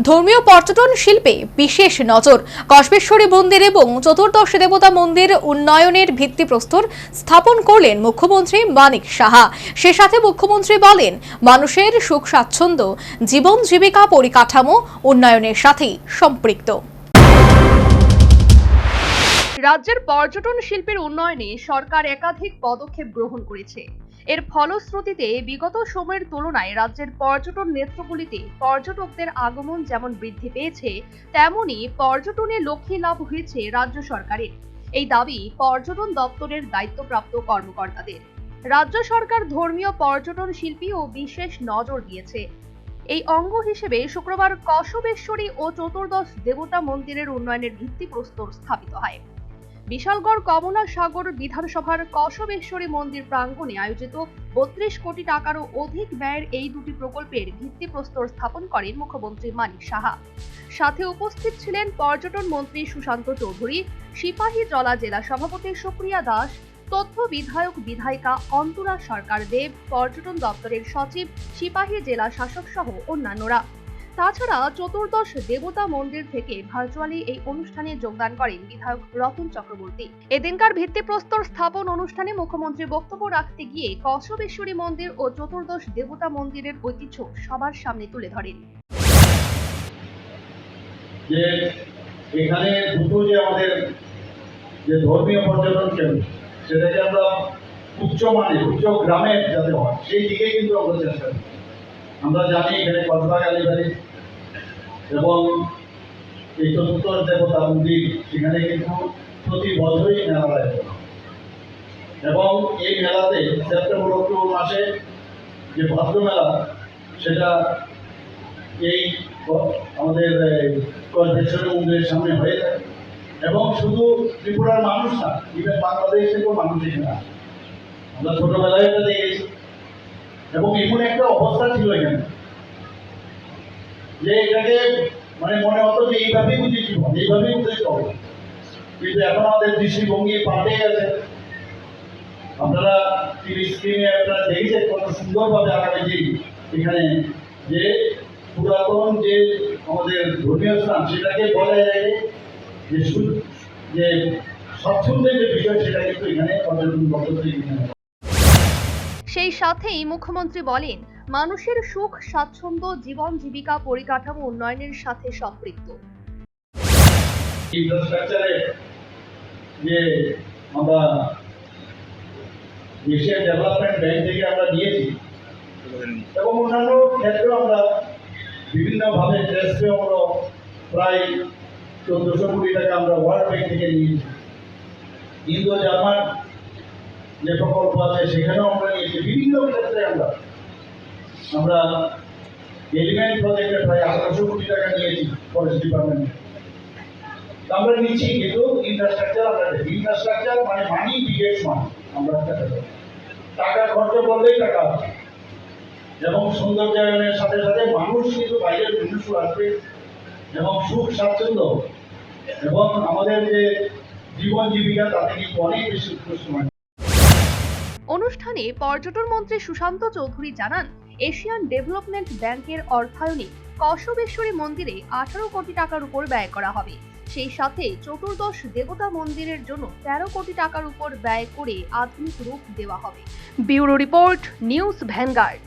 ধর্মীয় পর্যটন শিল্পে বিশেষ নজর। কসবেশ্বরী মন্দির এবং চতুর্দশ দেবতা মন্দির উন্নয়নের ভিত্তিপ্রস্তর স্থাপন করলেন মুখ্যমন্ত্রী মানিক সাহা। সে সাথে মুখ্যমন্ত্রী বলেন, মানুষের সুখ স্বাচ্ছন্দ্য জীবন জীবিকা পরিকাঠামো উন্নয়নের সাথেই সম্পৃক্ত। রাজ্যের পর্যটন শিল্পের উন্নয়নে সরকার একাধিক পদক্ষেপ গ্রহণ করেছে। এর ফলশ্রুতিতে বিগত সময়ের তুলনায় রাজ্যের পর্যটন নেত্রগুলিতে পর্যটকদের আগমন যেমন বৃদ্ধি পেয়েছে, তেমনি পর্যটনে লক্ষ্যে লাভ হয়েছে রাজ্য সরকারের। এই দাবি পর্যটন দপ্তরের দায়িত্বপ্রাপ্ত কর্মকর্তাদের। রাজ্য সরকার ধর্মীয় পর্যটন শিল্পী ও বিশেষ নজর দিয়েছে। এই অঙ্গ হিসেবে শুক্রবার কসবেশ্বরী ও চতুর্দশ দেবতা মন্দিরের উন্নয়নের ভিত্তিপ্রস্তর স্থাপিত হয়। বিশালগড় কমলা সাগর বিধানসভার কসবেশ্বরী মন্দির প্রাঙ্গণে আয়োজিত বত্রিশ কোটি টাকারও অধিক ব্যয়ের এই দুটি প্রকল্পের ভিত্তিপ্রস্তর স্থাপন করেন মুখ্যমন্ত্রী মানিক সাহা। সাথে উপস্থিত ছিলেন পর্যটন মন্ত্রী সুশান্ত চৌধুরী, সিপাহী জলা জেলা সভাপতি সুপ্রিয়া দাস, তথ্য বিধায়ক বিধায়িকা অন্তরা সরকার দেব পর্যটন দপ্তরের সচিব, সিপাহী জেলা শাসক সহ অন্যান্যরা। তাছাড়া চতুর্দশ দেবতা মন্দির থেকে ভার্চুয়ালি এই অনুষ্ঠানে যোগদান করেন বিধায়ক রতন চক্রবর্তী। এদিনকার ভিত্তিপ্রস্তর স্থাপন অনুষ্ঠানে মুখ্যমন্ত্রী বক্তব্য রাখতে গিয়ে কসবেশ্বরী মন্দির ও চতুর্দশ দেবতা মন্দিরের ঐতিহ্য সবার সামনে তুলে ধরেন। এখানে দুটো যে আমাদের যে ধর্মীয় পর্যটন কেন্দ্র, সেটাকে আমরা উচ্চ মানে উচ্চ গ্রামের যাতে হয়, সেই দিকে কিন্তু আমরা জানি এখানে কসবা কালীবাড়ি এবং এই চতুর্থ দেবতা মন্দির সেখানে কিন্তু প্রতি বছরই মেলা এবং এই মেলাতে সেপ্টেম্বর, অক্টোবর মাসে যে ভাদ্র মেলা, সেটা এই আমাদের কনভেনশন মন্দিরের সামনে হয়ে থাকে। এবং শুধু ত্রিপুরার মানুষ না ইভেন বাংলাদেশ থেকেও মানুষ এখানে আসে। আমরা ছোটবেলায় এটা দেখেছি। এবং এমন একটা অবস্থা ছিল এখানে। যে এটাকে মানে মনে হতো যে এইভাবেই বুঝি জীবন, এইভাবেই বুঝে হবে কিন্তু এখন আমাদের দৃষ্টিভঙ্গি পাল্টে গেছে। আপনারা টিভি স্ক্রিনে আপনারা দেখেছেন কত সুন্দরভাবে আগামী দিন এখানে যে পুরাতন যে আমাদের ধর্মীয় স্থান, সেটাকে বজায় রেখে যে যে স্বচ্ছন্দের যে বিষয়, সেটা কিন্তু এখানে পর্যটন দপ্তর এখানে সেই সাথেই মুখ্যমন্ত্রী বলেন, মানুষের সুখ, স্বাচ্ছন্দ্য, জীবন, জীবিকা পরিকাঠামো উন্নয়নের সাথে সম্পৃক্ত। যে এবং অন্যান্য ক্ষেত্রেও আমরা বিভিন্নভাবে ট্রেসে আমরা প্রায় চোদ্দোশো কোটি টাকা আমরা ওয়ার্ল্ড ব্যাংক থেকে নিয়েছি। ইন্দো জার্মান যে প্রকল্প আছে, সেখানেও আমরা নিয়েছি। বিভিন্ন ক্ষেত্রে আমরা। আমরা এলিমেন্ট প্রজেক্টে প্রায় আঠারোশো কোটি টাকা নিয়েছি ফরেস্ট ডিপার্টমেন্টে আমরা নিচ্ছি, কিন্তু ইনফ্রাস্ট্রাকচার আমরা ইনফ্রাস্ট্রাকচার মানে মানি বিগেট মানি আমরা একটা টাকা খরচ করলেই টাকা এবং সৌন্দর্যায়নের সাথে সাথে মানুষ কিন্তু বাইরের মানুষ আসবে। এবং সুখ, স্বাচ্ছন্দ্য। এবং আমাদের যে জীবন জীবিকা, তাতে কিন্তু অনেক বেশি হয় অনুষ্ঠানে পর্যটন মন্ত্রী সুশান্ত চৌধুরী জানান, এশিয়ান ডেভেলপমেন্ট ব্যাংকের অর্থায়নে কশবেশ্বরী মন্দিরে আঠারো কোটি টাকার উপর ব্যয় করা হবে। সেই সাথে চতুর্দশ দেবতা মন্দিরের জন্য তেরো কোটি টাকার উপর ব্যয় করে আধুনিক রূপ দেওয়া হবে। Bureau report, news Vanguard.